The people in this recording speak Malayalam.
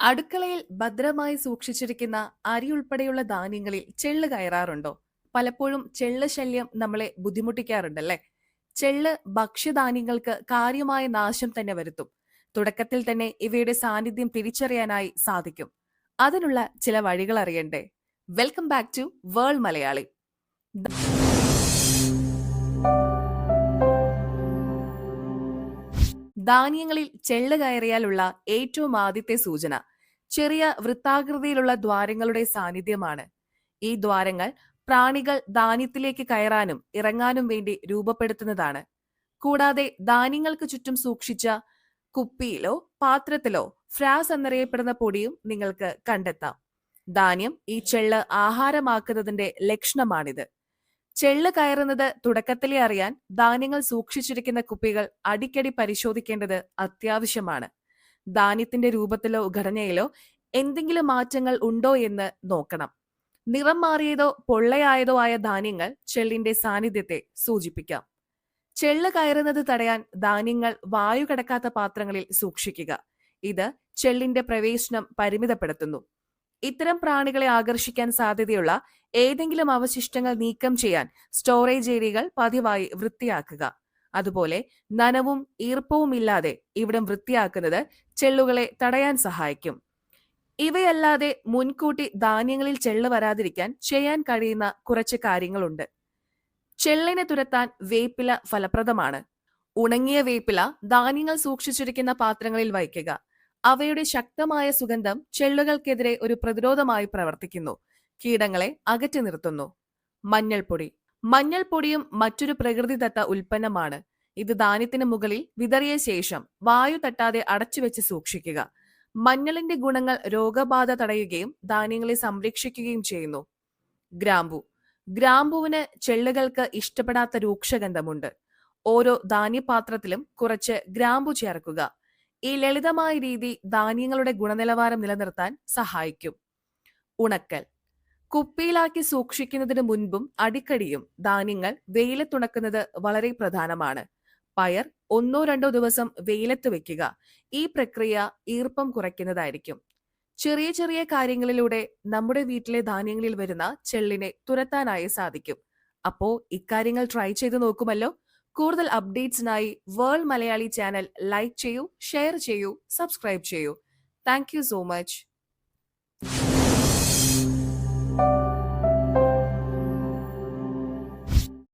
അടുക്കളയിൽ ഭദ്രമായി സൂക്ഷിച്ചിരിക്കുന്ന അരി ഉൾപ്പെടെയുള്ള ധാന്യങ്ങളിൽ ചെള്ള് കയറാറുണ്ടോ? പലപ്പോഴും ചെള്ള് ശല്യം നമ്മളെ ബുദ്ധിമുട്ടിക്കാറുണ്ടല്ലേ? ചെള്ള് ഭക്ഷ്യധാന്യങ്ങൾക്ക് കാര്യമായ നാശം തന്നെ വരുത്തും. തുടക്കത്തിൽ തന്നെ ഇവയുടെ സാന്നിധ്യം തിരിച്ചറിയാനായി സാധിക്കും. അതിനുള്ള ചില വഴികൾ അറിയണ്ടേ? Welcome back to world Malayali ധാന്യങ്ങളിൽ ചെള്ള് കയറിയാലുള്ള ഏറ്റവും ആദ്യത്തെ സൂചന ചെറിയ വൃത്താകൃതിയിലുള്ള ദ്വാരങ്ങളുടെ സാന്നിധ്യമാണ്. ഈ ദ്വാരങ്ങൾ പ്രാണികൾ ധാന്യത്തിലേക്ക് കയറാനും ഇറങ്ങാനും വേണ്ടി രൂപപ്പെടുത്തുന്നതാണ്. കൂടാതെ ധാന്യങ്ങൾക്ക് ചുറ്റും സൂക്ഷിച്ച കുപ്പിയിലോ പാത്രത്തിലോ ഫ്രാസ് എന്നറിയപ്പെടുന്ന പൊടിയും നിങ്ങൾക്ക് കണ്ടെത്താം. ധാന്യം ഈ ചെള്ള് ആഹാരമാക്കുന്നതിന്റെ ലക്ഷണമാണിത്. ചെള്ള് കയറുന്നത് തുടക്കത്തിലേ അറിയാൻ ധാന്യങ്ങൾ സൂക്ഷിച്ചിരിക്കുന്ന കുപ്പികൾ അടിക്കടി പരിശോധിക്കേണ്ടത് അത്യാവശ്യമാണ്. ധാന്യത്തിന്റെ രൂപത്തിലോ ഘടനയിലോ എന്തെങ്കിലും മാറ്റങ്ങൾ ഉണ്ടോ എന്ന് നോക്കണം. നിറം മാറിയതോ പൊള്ളയായതോ ആയ ധാന്യങ്ങൾ ചെള്ളിന്റെ സാന്നിധ്യത്തെ സൂചിപ്പിക്കാം. ചെള്ള് കയറുന്നത് തടയാൻ ധാന്യങ്ങൾ വായു കടക്കാത്ത പാത്രങ്ങളിൽ സൂക്ഷിക്കുക. ഇത് ചെള്ളിന്റെ പ്രവേശനം പരിമിതപ്പെടുത്തുന്നു. ഇത്തരം പ്രാണികളെ ആകർഷിക്കാൻ സാധ്യതയുള്ള ഏതെങ്കിലും അവശിഷ്ടങ്ങൾ നീക്കം ചെയ്യാൻ സ്റ്റോറേജ് ഏരിയകൾ പതിവായി വൃത്തിയാക്കുക. അതുപോലെ നനവും ഈർപ്പവും ഇല്ലാതെ ഇവിടം വൃത്തിയാക്കുന്നത് ചെള്ളുകളെ തടയാൻ സഹായിക്കും. ഇവയല്ലാതെ മുൻകൂട്ടി ധാന്യങ്ങളിൽ ചെള്ള് വരാതിരിക്കാൻ ചെയ്യാൻ കഴിയുന്ന കുറച്ച് കാര്യങ്ങളുണ്ട്. ചെള്ളിനെ തുരത്താൻ വേപ്പില ഫലപ്രദമാണ്. ഉണങ്ങിയ വേപ്പില ധാന്യങ്ങൾ സൂക്ഷിച്ചിരിക്കുന്ന പാത്രങ്ങളിൽ വയ്ക്കുക. അവയുടെ ശക്തമായ സുഗന്ധം ചെള്ളുകൾക്കെതിരെ ഒരു പ്രതിരോധമായി പ്രവർത്തിക്കുന്നു. കീടങ്ങളെ അകറ്റി നിർത്തുന്നു. മഞ്ഞൾപ്പൊടി മഞ്ഞൾപ്പൊടിയും മറ്റൊരു പ്രകൃതിദത്ത ഉൽപ്പന്നമാണ്. ഇത് ധാന്യത്തിന് മുകളിൽ വിതറിയ ശേഷം വായു തട്ടാതെ അടച്ചുവെച്ച് സൂക്ഷിക്കുക. മഞ്ഞളിന്റെ ഗുണങ്ങൾ രോഗബാധ തടയുകയും ധാന്യങ്ങളെ സംരക്ഷിക്കുകയും ചെയ്യുന്നു. ഗ്രാമ്പു. ഗ്രാമ്പുവിന് ചെള്ളുകൾക്ക് ഇഷ്ടപ്പെടാത്ത രൂക്ഷഗന്ധമുണ്ട്. ഓരോ ധാന്യപാത്രത്തിലും കുറച്ച് ഗ്രാമ്പു ചേർക്കുക. ഈ ലളിതമായ രീതി ധാന്യങ്ങളുടെ ഗുണനിലവാരം നിലനിർത്താൻ സഹായിക്കും. ഉണക്കൽ. കുപ്പിയിലാക്കി സൂക്ഷിക്കുന്നതിന് മുൻപും അടിക്കടിയും ധാന്യങ്ങൾ വെയിലത്തുണക്കുന്നത് വളരെ പ്രധാനമാണ്. പയർ ഒന്നോ രണ്ടോ ദിവസം വെയിലത്ത് വെക്കുക. ഈ പ്രക്രിയ ഈർപ്പം കുറയ്ക്കുന്നതായിരിക്കും. ചെറിയ ചെറിയ കാര്യങ്ങളിലൂടെ നമ്മുടെ വീട്ടിലെ ധാന്യങ്ങളിൽ വരുന്ന ചെള്ളിനെ തുരത്താനായി സാധിക്കും. അപ്പോ ഇക്കാര്യങ്ങൾ ട്രൈ ചെയ്ത് നോക്കുമല്ലോ. കൂടുതൽ അപ്ഡേറ്റ്സിനായി വേൾഡ് മലയാളി ചാനൽ ലൈക്ക് ചെയ്യൂ ഷെയർ ചെയ്യൂ സബ്സ്ക്രൈബ് ചെയ്യൂ. Thank so much.